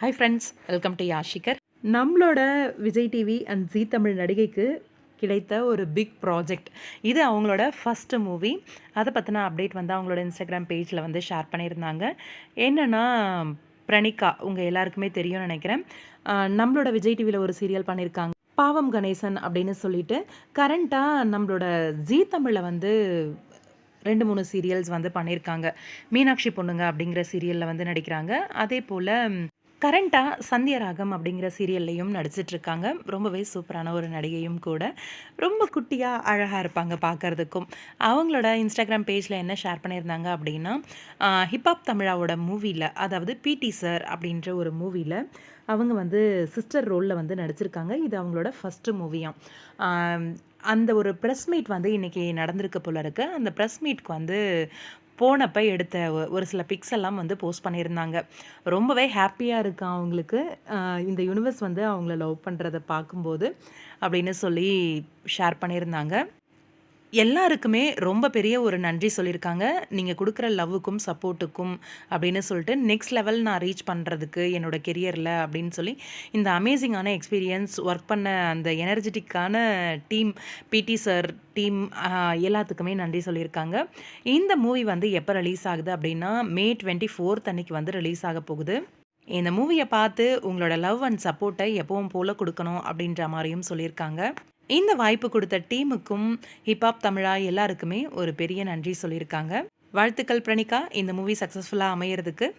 Hi friends welcome to யாஷிகர் நம்மளோட Vijay TV and Zee Tamil நடிகைக்கு கிடைத்த ஒரு பிக் ப்ராஜெக்ட் இது அவங்களோட ஃபஸ்ட்டு மூவி அதை பற்றின அப்டேட் வந்து அவங்களோட இன்ஸ்டாகிராம் பேஜில் வந்து ஷேர் பண்ணியிருந்தாங்க. என்னென்னா பிரணிகா உங்கள் எல்லாருக்குமே தெரியும்னு நினைக்கிறேன். நம்மளோட விஜய் டிவியில் ஒரு சீரியல் பண்ணியிருக்காங்க பாவம் கணேசன் அப்படின்னு சொல்லிட்டு கரண்ட்டாக நம்மளோட ஜீ தமிழில் வந்து ரெண்டு மூணு சீரியல்ஸ் வந்து பண்ணியிருக்காங்க மீனாட்சி பொண்ணுங்க அப்படிங்கிற சீரியலில் வந்து நடிக்கிறாங்க. அதே போல் கரண்ட்டாக சந்தியராகம் அப்படிங்கிற சீரியல்லையும் நடிச்சிட்ருக்காங்க. ரொம்பவே சூப்பரான ஒரு நடிகையும் கூட. ரொம்ப குட்டியாக அழகாக இருப்பாங்க பார்க்கறதுக்கும் அவங்களோட இன்ஸ்டாகிராம் பேஜில் என்ன ஷேர் பண்ணியிருந்தாங்க அப்படின்னா ஹிப்ஹாப் தமிழாவோட மூவியில் அதாவது பிடி சார் அப்படின்ற ஒரு மூவியில் அவங்க வந்து சிஸ்டர் ரோலில் வந்து நடிச்சிருக்காங்க. இது அவங்களோட ஃபஸ்ட்டு மூவியாம் அந்த ஒரு ப்ரெஸ் மீட் வந்து இன்றைக்கி நடந்திருக்கு போல இருக்கு. அந்த ப்ரெஸ் மீட்க்கு வந்து போனப்போ எடுத்த ஒரு சில பிக்ஸ் எல்லாம் வந்து போஸ்ட் பண்ணியிருந்தாங்க. ரொம்பவே ஹாப்பியாக இருக்கான் அவங்களுக்கு. இந்த யூனிவர்ஸ் வந்து அவங்கள லவ் பண்ணுறத பார்க்கும்போது அப்படின்னு சொல்லி ஷேர் பண்ணியிருந்தாங்க. எல்லாருக்குமே ரொம்ப பெரிய ஒரு நன்றி சொல்லியிருக்காங்க. நீங்கள் கொடுக்குற லவ்வுக்கும் சப்போர்ட்டுக்கும் அப்படின்னு சொல்லிட்டு நெக்ஸ்ட் லெவல் நான் ரீச் பண்ணுறதுக்கு என்னோட கெரியரில் அப்படின்னு சொல்லி இந்த அமேசிங்கான எக்ஸ்பீரியன்ஸ் ஒர்க் பண்ண அந்த எனர்ஜெட்டிக்கான டீம் பிடி சார் டீம் எல்லாத்துக்குமே நன்றி சொல்லியிருக்காங்க. இந்த மூவி வந்து எப்போ ரிலீஸ் ஆகுது அப்படின்னா மே டுவெண்ட்டி ஃபோர்த் அன்னைக்கு வந்து ரிலீஸ் ஆக போகுது. இந்த மூவியை பார்த்து உங்களோட லவ் அண்ட் சப்போர்ட்டை எப்பவும் போல் கொடுக்கணும் அப்படின்ற மாதிரியும் சொல்லியிருக்காங்க. இந்த வாய்ப்பு கொடுத்த டீமுக்கும் ஹிப்ஹாப் தமிழா எல்லாருக்குமே ஒரு பெரிய நன்றி சொல்லியிருக்காங்க. வாழ்த்துக்கள் பிரணிகா இந்த மூவி சக்ஸஸ்ஃபுல்லாக அமையறதுக்கு.